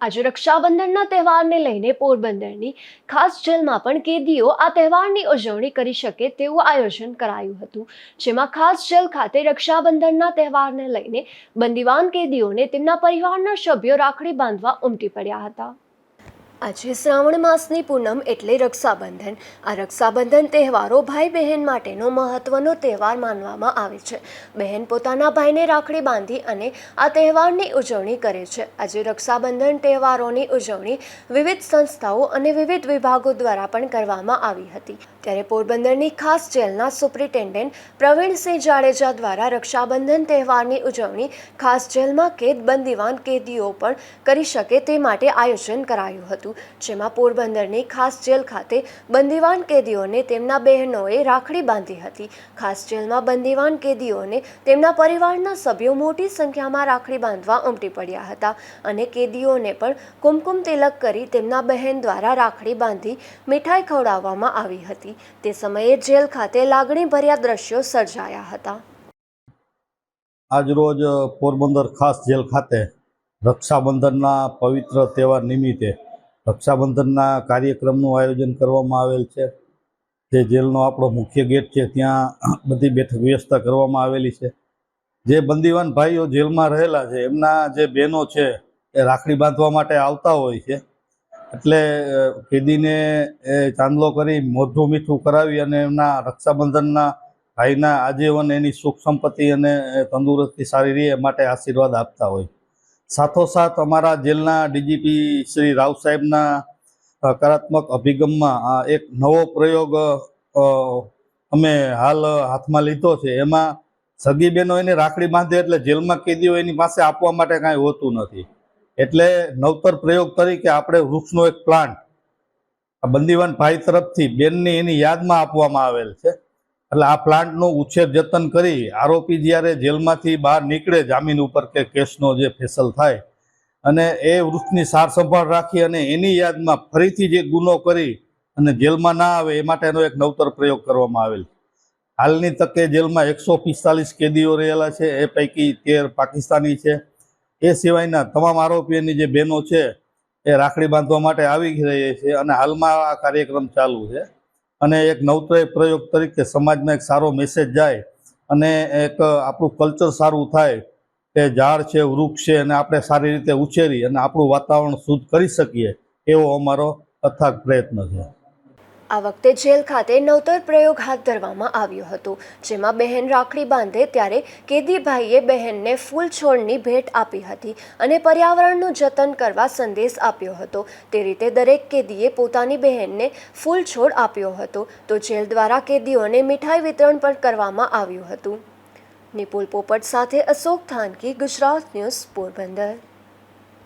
આજે રક્ષાબંધનના તહેવારને લઈને પોરબંદરની ખાસ જેલમાં પણ કેદીઓ આ તહેવારની ઉજવણી કરી શકે તેવું આયોજન કરાયું હતું. જેમાં ખાસ જેલ ખાતે રક્ષાબંધનના તહેવારને લઈને બંદીવાન કેદીઓને તેમના પરિવારના સભ્યો રાખડી બાંધવા ઉમટી પડ્યા હતા. આજે શ્રાવણ માસની પૂનમ એટલે રક્ષાબંધન. આ રક્ષાબંધન તહેવારો ભાઈ બહેન માટેનો મહત્વનો તહેવાર માનવામાં આવે છે. બહેન પોતાના ભાઈને રાખડી બાંધી અને આ તહેવારની ઉજવણી કરે છે. આજે રક્ષાબંધન તહેવારોની ઉજવણી વિવિધ સંસ્થાઓ અને વિવિધ વિભાગો દ્વારા પણ કરવામાં આવી હતી. ત્યારે પોરબંદરની ખાસ જેલના સુપ્રિન્ટેન્ડન્ટ પ્રવીણસિંહ જાડેજા દ્વારા રક્ષાબંધન તહેવારની ઉજવણી ખાસ જેલમાં કેદ બંદીવાન કેદીઓ પણ કરી શકે તે માટે આયોજન કરાયું હતું. જેમાં પોરબંદરની ખાસ જેલ ખાતે બંદીવાન કેદીઓને તેમના બહેનોએ રાખડી બાંધી હતી. ખાસ જેલમાં બંદીવાન કેદીઓને તેમના પરિવારના સભ્યો મોટી સંખ્યામાં રાખડી બાંધવા ઉમટી પડ્યા હતા અને કેદીઓને પણ કુમકુમ તિલક કરી તેમના બહેન દ્વારા રાખડી બાંધી મીઠાઈ ખવડાવવામાં આવી હતી. તે સમયે જેલ ખાતે લાગણીભર્યા દ્રશ્યો સર્જાયા હતા. આજરોજ પોરબંદર ખાસ જેલ ખાતે રક્ષાબંધનના પવિત્ર તહેવાર નિમિત્તે રક્ષાબંધનના કાર્યક્રમનું આયોજન કરવામાં આવેલ છે. જે જેલનો આપણો મુખ્ય ગેટ છે, ત્યાં બધી બેઠક વ્યવસ્થા કરવામાં આવેલી છે. જે બંદીવાન ભાઈઓ જેલમાં રહેલા છે, એમના જે બહેનો છે, એ રાખડી બાંધવા માટે આવતા હોય છે. એટલે કેદીને એ ચાંદલો કરી મોઢું મીઠું કરાવી અને એમના રક્ષાબંધનના ભાઈના આજીવન, એની સુખ સંપત્તિ અને તંદુરસ્તી સારી રહે માટે આશીર્વાદ આપતા હોય. સાથોસાથ અમારા જેલના ડીજીપી શ્રી રાવ સાહેબના હકારાત્મક અભિગમમાં આ એક નવો પ્રયોગ અમે હાલ હાથમાં લીધો છે. એમાં સગી બહેનો એને રાખડી બાંધે એટલે જેલમાં કેદીઓ એની પાસે આપવા માટે કાંઈ હોતું નથી. એટલે નવતર પ્રયોગ તરીકે આપણે વૃક્ષનો એક પ્લાન્ટ આ બંદીવાન ભાઈ તરફથી બેનની એની યાદમાં આપવામાં આવેલ છે. એટલે આ પ્લાન્ટનું ઉછેર જતન કરી આરોપી જ્યારે જેલમાંથી બહાર નીકળે જામીન ઉપર કે કેસનો જે ફેસલ થાય અને એ વૃક્ષની સારસંભાળ રાખી અને એની યાદમાં ફરીથી જે ગુનો કરી અને જેલમાં ના આવે એ માટેનો એક નવતર પ્રયોગ કરવામાં આવેલ. હાલની તકે જેલમાં એકસો પિસ્તાલીસ કેદીઓ રહેલા છે, એ પૈકી તેર પાકિસ્તાની છે. એ સિવાયના તમામ આરોપીઓની જે બહેનો છે, એ રાખડી બાંધવા માટે આવી રહી છે અને હાલમાં આ કાર્યક્રમ ચાલુ છે. અને એક નવતય પ્રયોગ તરીકે સમાજમાં એક સારો મેસેજ જાય અને એક આપણું કલ્ચર સારું થાય કે ઝાડ છે, વૃક્ષ છે અને આપણે સારી રીતે ઉછેરી અને આપણું વાતાવરણ શુદ્ધ કરી શકીએ એવો અમારો અથાગ પ્રયત્ન છે. આ વખતે જેલ ખાતે નવતર પ્રયોગ હાથ ધરવામાં આવ્યો હતો, જેમાં બહેન રાખડી બાંધે ત્યારે કેદીભાઈએ બહેનને ફૂલ છોડની ભેટ આપી હતી અને પર્યાવરણનું જતન કરવા સંદેશ આપ્યો હતો. તે રીતે દરેક કેદીએ પોતાની બહેનને ફૂલ છોડ આપ્યો હતો. તો જેલ દ્વારા કેદીઓને મીઠાઈ વિતરણ પણ કરવામાં આવ્યું હતું. નિપુલ પોપટ સાથે અશોક થાનકી, ગુજરાત ન્યૂઝ પોરબંદર.